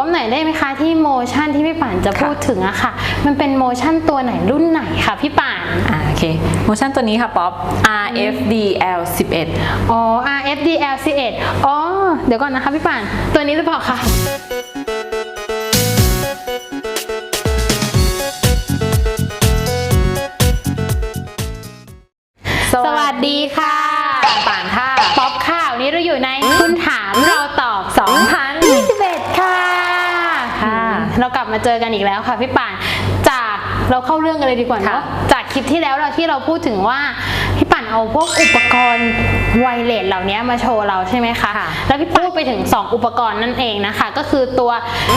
ป๊อปหน่อยได้ไหมคะที่โมชั่นที่พี่ป่านจะพูดถึงอะค่ะ มันเป็นโมชั่นตัวไหนรุ่นไหนคะพี่ป่านอ่าโอเคโมชั่นตัวนี้ค่ะป๊อป RFDL 11อ๋อ RFDL 11อ๋อเดี๋ยวก่อนนะคะพี่ป่านตัวนี้หรือเปล่าคะสวัสดีค่ะป่านค่ะ ป๊อปข่าวนี้เราอยู่ใน มาเจอกันอีกแล้วค่ะพี่ป่านจากเราเข้าเรื่องกันเลยดีกว่าเนาะค่ะจากคลิปที่แล้วเราที่เราพูดถึงว่าพี่ป่านเอาพวกอุปกรณ์ไวเลสเหล่านี้มาโชว์เราใช่ไหมคะค่ะแล้วพี่พูดไปถึง 2 อุปกรณ์นั่นเองนะคะ ก็คือตัว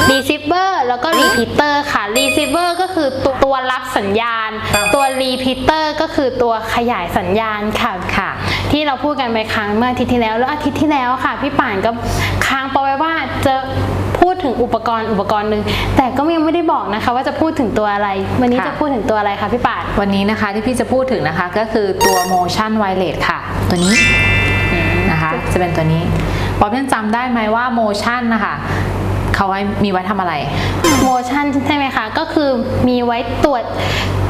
receiver แล้วก็ repeater ค่ะ receiver ก็คือตัวตัวรับสัญญาณ ตัว repeater ก็คือตัวขยายสัญญาณค่ะค่ะ ที่เราพูดกันไปครั้งเมื่ออาทิตย์ที่แล้วแล้วอาทิตย์ที่แล้วค่ะ พี่ป่านก็ค้างปอไว้ว่าจะ พูดถึงอุปกรณ์อุปกรณ์หนึ่งแต่ก็ยังไม่ได้บอกนะคะ ว่าจะพูดถึงตัวอะไร วันนี้ค่ะ จะพูดถึงตัวอะไรคะพี่ป่าน วันนี้นะคะที่พี่จะพูดถึงนะคะก็คือตัว Motion Wireless ค่ะ ตัวนี้นะคะ จะเป็นตัวนี้ป๊อปยังจำได้ไหมว่า Motion นะคะเขาไว้มีไว้ทำอะไร โมชั่นใช่ไหมคะ ก็คือมีไว้ตรวจ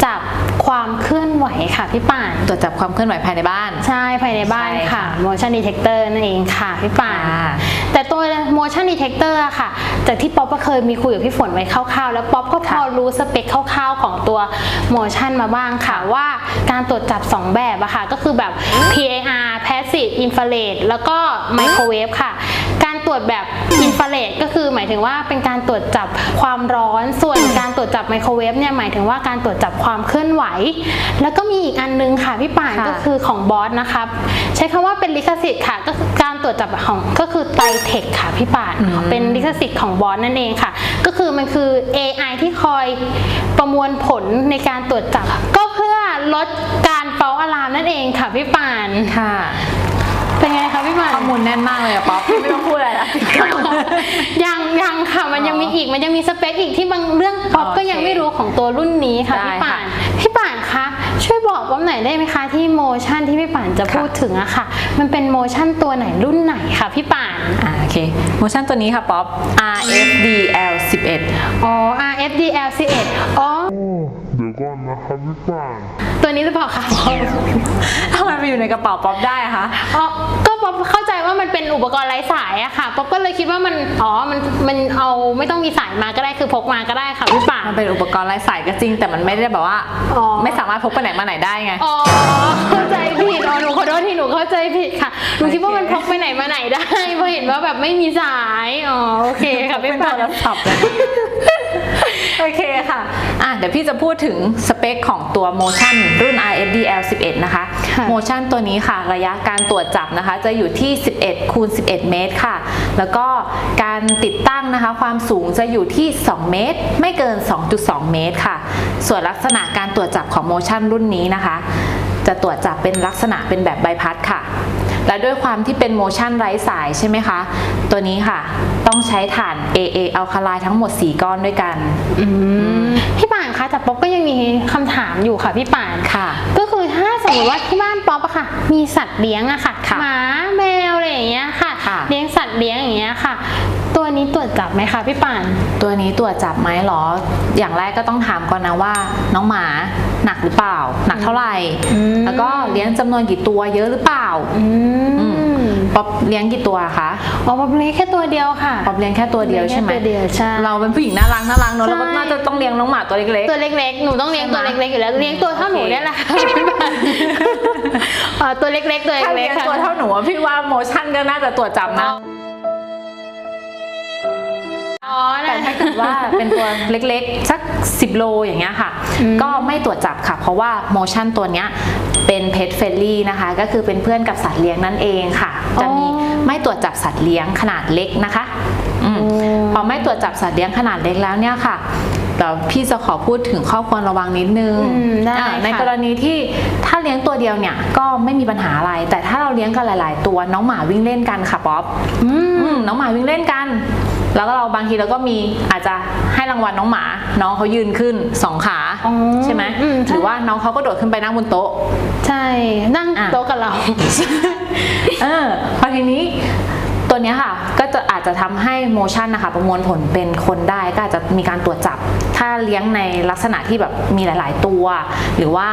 จับความเคลื่อนไหวค่ะพี่ป่านตรวจจับความเคลื่อนไหวภายในบ้าน ใช่ภายในบ้านใช่ค่ะค่ะ motion detector นั่นเองค่ะพี่ป่านค่ะแต่ตัว motion detector อะค่ะ จากที่ป๊อปก็เคยมีคุยกับพี่ฝนไว้คร่าวๆ แล้วป๊อปก็พอรู้สเปคคร่าวๆ ของตัว motion มาบ้างค่ะว่าการตรวจจับ 2 แบบอะค่ะ ก็คือแบบ PAR passive infrared แล้วก็ microwave ค่ะ การตรวจแบบ infrared ก็คือหมายถึงว่าเป็นการตรวจจับความร้อน ส่วนการตรวจจับ microwave เนี่ยหมายถึงว่าการตรวจจับความเคลื่อนไหว แล้วก็มีอีกอันนึงค่ะพี่ป่านค่ะก็คือของบอสนะครับใช้คำว่าเป็นลิขสิทธิ์ค่ะก็คือการตรวจจับของก็คือไตเทคค่ะพี่ป่านเป็นลิขสิทธิ์ของบอสนั่นเองค่ะ ก็คือมันคือ AI ที่คอยประมวลผลในการตรวจจับ ก็เพื่อลดการเฝ้าอะลามนั่นเองค่ะพี่ป่านค่ะเป็นไงคะพี่ป่านข้อมูลแน่นมากเลยอะป๊อปไม่ต้องพูดอะไรละยัง อีกมันยังมีสเปคอีกที่บางเรื่องป๊อปก็โอเคยังไม่รู้ของตัวรุ่นนี้ค่ะได้พี่ป่านค่ะพี่ป่านคะช่วยบอกป๊อปหน่อยได้ไหมคะที่โมชั่นที่พี่ป่านจะพูดถึงอะค่ะ มันเป็นโมชั่นตัวไหนรุ่นไหนคะพี่ป่านอ่าโอเคโมชั่นตัวนี้ค่ะป๊อป RFDL 11 อ๋อ RFDL 11 อ๋อเดี๋ยว ก่อนนะครับพี่ป่านตัวนี้หรือเปล่าคะทำไมไปอยู่ในกระเป๋าป๊อปได้อะคะอ๋อก็ป๊อปเข้าใจว่ามันเป็นอุปกรณ์ไร้สายอะค่ะป๊อปก็เลยคิดว่ามันอ๋อมันมันเอาไม่ต้องมีสายมาก็ได้คือพกมาก็ได้ค่ะพี่ป่านมันเป็นอุปกรณ์ไร้สายก็จริง แต่มันไม่ได้แบบว่า อ๋อ ไม่สามารถพกไปไหนมาไหนได้ไง อ๋อเข้าใจผิดอ๋อห นูขอโทษที่หนูเข้าใจผิดค่ะหนูคิดว่ามันพกไปไหนมาไหนได้เพราะเห็นว่าแบบไม่มีสายอ๋อโอเคค่ะพี่เป็นป่าโทนรศัพท์เลยโอเคค่ะอะ เดี๋ยวพี่จะพูดถึงสเปคของตัว Motion รุ่น RFDL 11 นะคะค่ะ Motion ตัวนี้ค่ะ ระยะการตรวจจับนะคะ จะอยู่ที่ 11คูณ11 เมตรค่ะ แล้วก็การติดตั้งนะคะ ความสูงจะอยู่ที่ 2 เมตร ไม่เกิน 2.2 เมตรค่ะ ส่วนลักษณะการตรวจจับของ Motion รุ่นนี้นะคะ จะตรวจจับเป็นลักษณะเป็นแบบใบพัดค่ะ และด้วยความที่เป็นโมชั่นไร้สายใช่ไหมคะ ตัวนี้ค่ะ ต้องใช้ถ่าน AA อัลคาไลน์ทั้งหมด 4 ก้อนด้วยกันพี่ป่านคะแต่ป๊อปก็ยังมีคำถามอยู่ค่ะพี่ป่านค่ะ ก็คือถ้าสมมติว่าที่บ้านป๊อปอะค่ะ มีสัตว์เลี้ยงอะค่ะค่ะหมาแมวอะไรอย่างเงี้ยค่ะค่ะ เลี้ยงสัตว์เลี้ยงอย่างเงี้ยค่ะตัว นี้ตรวจจับไหมคะพี่ป่าน ตัวนี้ตรวจจับไหมหรอ อย่างแรกก็ต้องถามก่อนนะว่า น้องหมาหนักหรือเปล่า หนักเท่าไหร่อืมแล้วก็เลี้ยงจำนวนกี่ตัวเยอะหรือเปล่าอืมป๊อปเลี้ยงกี่ตัวคะอ๋อป๊อปเลี้ยงแค่ตัวเดียวค่ะป๊อปเลี้ยงแค่ตัวเดียวใช่ไหมเลี้ยงแค่ตัวเดียวใช่เราเป็นผู้หญิงน่ารักน่ารักเนอะใช่เราก็น่าจะต้องเลี้ยงน้องหมาตัวเล็กๆ ตัวเล็กๆ หนูต้องเลี้ยงใช่ตัวไหมเล็กๆอยู่แล้ว เลี้ยงตัวเท่าหนูโอเคเนี่ยแหละค่ะพี่ป่านอ๋อตัวเล็กๆ ตัวถ้าเล็เลี้กยงๆค่ะตัวเท่าหนูอะพี่ว่าโมชั่นก็น่าจะตรวจจับนะ แต่นะถ้าเกิดว่าเป็นตัวเล็กๆ สัก 10 โลอย่างเงี้ยค่ะอืมก็ไม่ตรวจจับค่ะ เพราะว่าโมชั่นตัวเนี้ยเป็นเพ t เฟ l ลี่นะคะ ก็คือเป็นเพื่อนกับสัตว์เลี้ยงนั่นเองค่ะ จะมีไม่ตรวจจับสัตว์เลี้ยงขนาดเล็กนะคะอืมพอไม่ตรวจจับสัตว์เลี้ยงขนาดเล็กแล้วเนี่ยค่ะเดี๋ยวพี่จะขอพูดถึงข้อควรระวังนิดนึงอืมได้อ่าในค่ะกรณีที่ถ้าเลี้ยงตัวเดียวเนี่ยก็ไม่มีปัญหาอะไร แต่ถ้าเราเลี้ยงกันหลาย ๆ ตัวน้องหมาวิ่งเล่นกันค่ะป๊อปอืมอืมน้องหมาวิ่งเล่นกัน แล้วก็เราบางทีเราก็มีอาจจะให้รางวัลน้องหมา น้องเขายืนขึ้นสองขาอ๋อใช่ไหมอืมใช่ หรือว่าน้องเขาก็โดดขึ้นไปนั่งบนโต๊ะ ใช่นั่งอะ โต๊ะกับเรา เออพอทีนี้ตัวเนี้ยค่ะ ก็จะอาจจะทำให้ motion นะคะ ประมวลผลเป็นคนได้ก็อาจจะมีการตรวจจับ ถ้าเลี้ยงในลักษณะที่แบบมีหลาย ๆ ตัว หรือว่า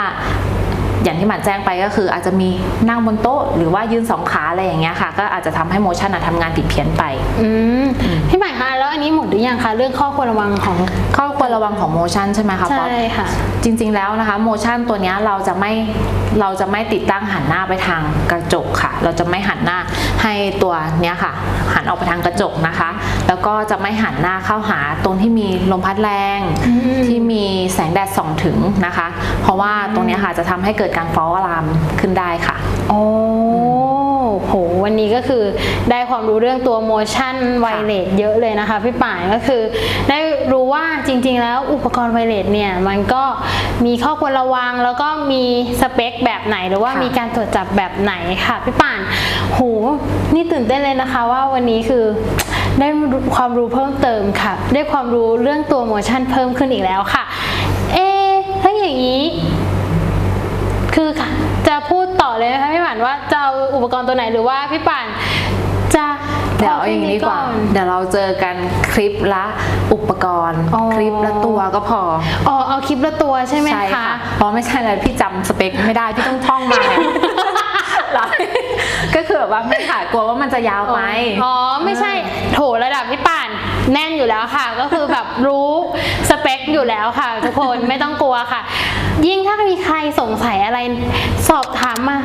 อย่างที่หมันแจ้งไปก็คืออาจจะมีนั่งบนโต๊ะ หรือว่ายืนสองขาอะไรอย่างเงี้ยค่ะ ก็อาจจะทำให้ motion อะทำงานผิดเพี้ยนไปอืมพี่ใหม่คะแล้วอันนี้หมดหรือยังคะเรื่องข้อควรระวังของข้อควรระวังของ motion ใช่ไหมคะป๊อปใช่ค่ะจริง ๆแล้วนะคะ motion ตัวเนี้ยเราจะไม่เราจะไม่ติดตั้งหันหน้าไปทางกระจกค่ะ เราจะไม่หันหน้าให้ตัวเนี้ยค่ะ หันออกไปทางกระจกนะคะ แล้วก็จะไม่หันหน้าเข้าหาตรงที่มีลมพัดแรงอืมที่มีแสงแดดส่องถึงนะคะ เพราะว่าตรงเนี้ยค่ะจะทำให้เกิดการฟ้าอะลามขึ้นได้ค่ะ โอ้โห วันนี้ก็คือได้ความรู้เรื่องตัว motion wireless เยอะเลยนะคะพี่ป่านก็คือได้รู้ว่าจริงๆ แล้วอุปกรณ์ wireless เนี่ยมันก็มีข้อควรระวังแล้วก็มีสเปคแบบไหนหรือว่าค่ะมีการตรวจจับแบบไหนค่ะพี่ป่านโหนี่ตื่นเต้นเลยนะคะว่าวันนี้คือได้ความรู้เพิ่มเติมค่ะ ได้ความรู้เรื่องตัว motion เพิ่มขึ้นอีกแล้วค่ะ เอ๊ะถ้าอย่างนี้คือ จะพูดต่อเลยนะคะพี่ป่านว่าจะเอาอุปกรณ์ตัวไหนหรือว่าพี่ป่านจะเดี๋ยวเอาอย่างนี้ดีกว่า เดี๋ยวเราเจอกันคลิปละอุปกรณ์อ๋อคลิปละตัวก็พอ อ๋อ เอาคลิปละตัวใช่ไหมใช่คะค่ะ เพราะไม่ใช่อะไรพี่จำสเปคไม่ได้พี่ต้องท่องมาหรอก็คือแบบว่าไม่ค่ะกลัวว่ามันจะยาวไป อ๋อ ไม่ใช่โถระดับพี่ป่าน แน่นอยู่แล้วค่ะ ก็คือแบบรู้สเปคอยู่แล้วค่ะ ทุกคนไม่ต้องกลัวค่ะ ยิ่งถ้ามีใครสงสัยอะไรสอบถามมา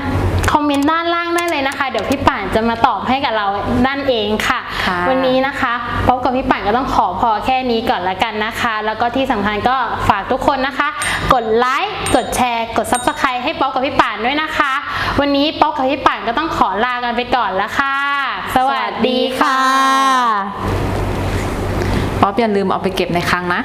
คอมเมนต์ด้านล่างได้เลยนะคะ เดี๋ยวพี่ป่านจะมาตอบให้กับเรานั่นเองค่ะค่ะ วันนี้นะคะป๊อปกับพี่ป่านก็ต้องขอพอแค่นี้ก่อนละกันนะคะ แล้วก็ที่สำคัญก็ฝากทุกคนนะคะ กดไลค์กดแชร์ กด subscribe ให้ป๊อปกับพี่ป่านด้วยนะคะ วันนี้ป๊อปกับพี่ป่านก็ต้องขอลากันไปก่อนละค่ะ สวัสดีค่ะ ป๊อปอย่าลืมเอาไปเก็บในคลังนะ